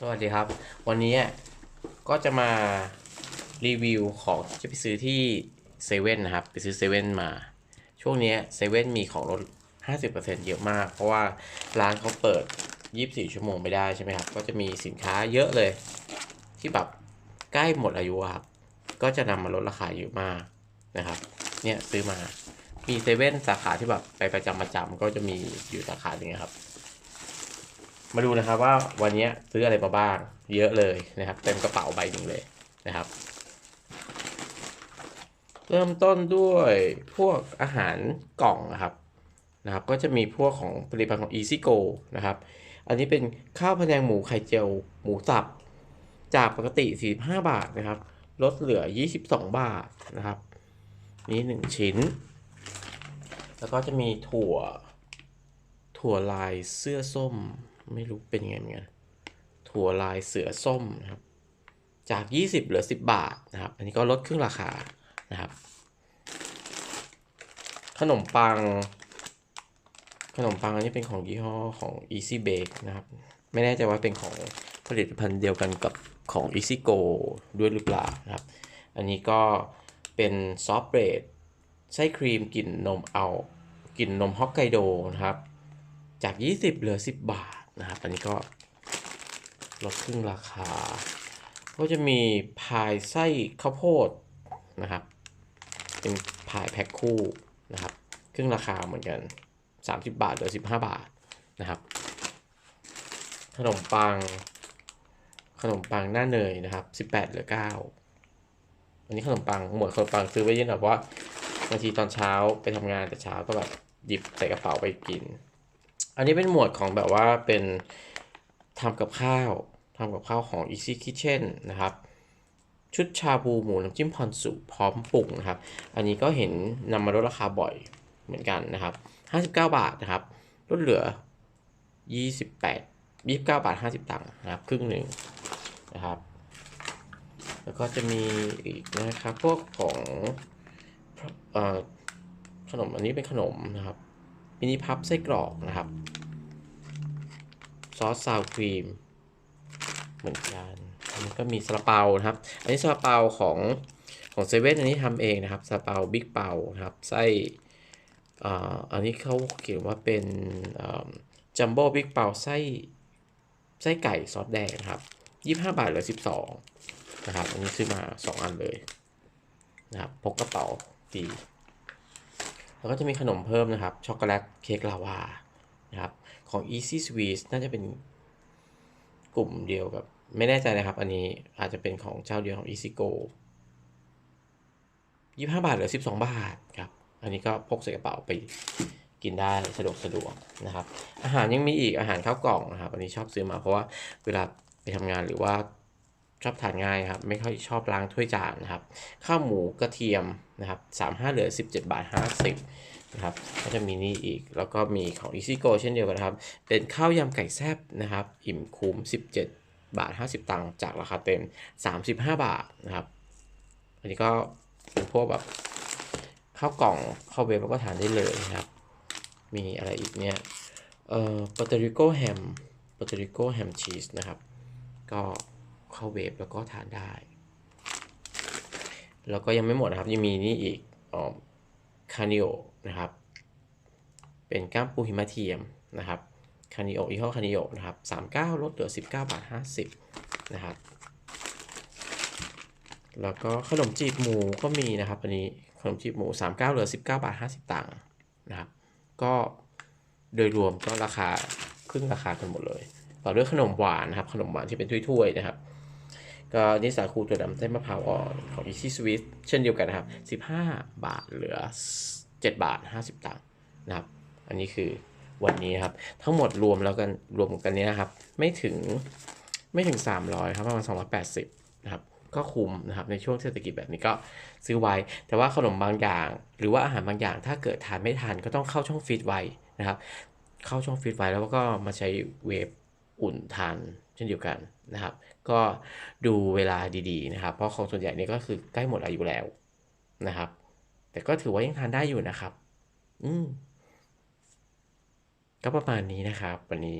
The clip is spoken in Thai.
สวัสดีครับ วันนี้ก็จะมารีวิวของที่จะไปซื้อที่เซเว่นนะครับ ไปซื้อเซเว่นมา ช่วงนี้เซเว่นมีของลด 50%เยอะมาก เพราะว่าร้านเขาเปิด 24 ชั่วโมงไม่ได้ใช่ไหมครับ ก็จะมีสินค้าเยอะเลย ที่แบบใกล้หมดอายุครับ ก็จะนำมาลดราคาเยอะมากนะครับ เนี่ยซื้อมา มีเซเว่นสาขาที่แบบไปประจำประจำก็จะมีอยู่สาขาหนึ่งครับ มาดูนะครับว่าวันนี้ซื้ออะไรมาบ้าง เยอะเลยนะครับ เต็มกระเป๋าใบหนึ่งเลยนะครับ เริ่มต้นด้วยพวกอาหารกล่องนะครับนะครับ ก็จะมีพวกของผลิตภัณฑ์ของ Easy Go นะครับ อันนี้เป็นข้าวพะแนงหมูไข่เจียวหมูสับ จากปกติ 45 บาทนะครับ ลดเหลือ 22 บาทนะครับ นี่หนึ่งชิ้น แล้วก็จะมีถั่ว ถั่วลายเสื้อส้ม ไม่รู้เป็นยังไงเหมือนกันถั่วลายเสือส้มนะครับ จาก 20 เหลือ 10 บาทนะครับ อันนี้ก็ลดครึ่งราคานะครับ ขนมปัง ขนมปังอันนี้เป็นของยี่ห้อของ Easy Bake นะครับ ไม่แน่ใจว่าเป็นของผลิตภัณฑ์เดียวกันกับของ Easy Go ด้วยหรือเปล่านะครับ อันนี้ก็เป็นซอฟต์เบรดไส้ครีมกลิ่นนมเอากลิ่นนมฮอกไกโดนะครับ จาก 20 เหลือ 10 บาท นะครับอันนี้ก็ลดครึ่งราคา ก็จะมีพายไส้ข้าวโพดนะครับ เป็นพายแพ็คคู่นะครับครึ่งราคาเหมือนกัน 30 บาทเหลือ15 บาทนะครับ ขนมปัง ขนมปังหน้าเนยนะครับ 18เหลือ9อันนี้ขนมปังหมวดขนมปังซื้อไว้เยอะหน่อยเพราะว่าบางทีตอนเช้าไปทำงานแต่เช้าก็แบบหยิบใส่กระเป๋าไปกิน อันนี้เป็นหมวดของแบบว่าเป็นทำกับข้าวทำกับข้าวของ Easy Kitchen นะครับ ชุดชาบูหมูน้ำจิ้มพรสุพร้อมปรุงนะครับ อันนี้ก็เห็นนำมาลดราคาบ่อยเหมือนกันนะครับ 59 บาทนะครับ ลดเหลือ 28 29 บาท 50ตังค์นะครับ ครึ่งหนึ่งนะครับ แล้วก็จะมีอีกนะครับ พวกของอขนมอันนี้เป็นขนมนะครับ มินิพับไส้กรอกนะครับซอสซาวครีมเหมือนกันอันนี้ก็มีซาลาเปานะครับ อันนี้ซาลาเปาของของเซเว่นอันนี้ทำเองนะครับซาลาเปาบิ๊กเปานะครับไส้อันนี้เขาเขียนว่าเป็นจัมโบ้บิ๊กเปาไส้ไส้ไก่ซอสแดงนะครับ25บาทเหลือ12นะครับ อันนี้ซื้อมา2อันเลยนะครับพกกระเป๋าดี แล้วก็จะมีขนมเพิ่มนะครับ ช็อกโกแลตเค้กลาวานะครับ ของ Easy Sweets น่าจะเป็นกลุ่มเดียวกับ ไม่แน่ใจนะครับ อันนี้อาจจะเป็นของเจ้าเดียวของ Easy Go 25 บาทเหลือ 12 บาทครับ อันนี้ก็พกใส่กระเป๋าไปกินได้สะดวกสะดวกนะครับ อาหารยังมีอีกอาหารข้าวกล่องนะครับ อันนี้ชอบซื้อมาเพราะว่าเวลาไปทำงานหรือว่า ชอบทานง่ายครับ ไม่ค่อยชอบล้างถ้วยจานนะครับ ข้าวหมูกระเทียมนะครับ35เหลือ17บเจ็ดบาท50นะครับ ก็จะมีนี่อีก แล้วก็มีของ Easy Go เช่นเดียวกันครับ เป็นข้าวยำไก่แซ่บนะครับ อิ่มคุ้ม17บเจ็ดบาท50ตังค์จากราคาเต็ม35บห้าบาทนะครับ อันนี้ก็เป็นพวกแบบข้าวกล่องข้าเวฟแล้วก็ทานได้เลยนะครับ มีอะไรอีกเนี่ยเอ่อปอเตริโกแฮมปอเตริโกแฮมชีสนะครับ ก็ เข้าเวฟแล้วก็ทานได้ แล้วก็ยังไม่หมดนะครับ ยังมีนี่อีกออคานิโอนะครับ เป็นก้ามปูหิมะเทียมนะครับคานิโอยี่ห้อคานิโอนะครับ39ลดเหลือ19บาท50นะครับ แล้วก็ขนมจีบหมูก็มีนะครับ อันนี้ขนมจีบหมู39เหลือ19บาท50ตังค์นะครับ ก็โดยรวมก็ราคาครึ่งราคากันหมดเลย ต่อด้วยขนมหวานนะครับ ขนมหวานที่เป็นถ้วยๆนะครับ ก็นี่สาคูตัวดำเส้นมะพร้าวอ่อนของ Easy Sweet เช่นเดียวกันนะครับ 15 บาทเหลือ 7 บาท 50ตังค์นะครับ อันนี้คือวันนี้ครับ ทั้งหมดรวมแล้วกันรวมกันนี้นะครับ ไม่ถึงไม่ถึง 300 ครับประมาณ 280 นะครับก็คุ้มนะครับในช่วงเศรษฐกิจแบบนี้ก็ซื้อไว้ แต่ว่าขนมบางอย่าง หรือว่าอาหารบางอย่าง ถ้าเกิดทานไม่ทันก็ต้องเข้าช่องฟรีซไว้นะครับ เข้าช่องฟรีซไว้แล้วก็มาใช้เวฟ อุ่นทานเช่นเดียวกันนะครับ ก็ดูเวลาดีๆนะครับ เพราะของส่วนใหญ่นี่ก็คือใกล้หมดอายุแล้วนะครับ แต่ก็ถือว่ายังทานได้อยู่นะครับ อืมก็ประมาณนี้นะครับ วันนี้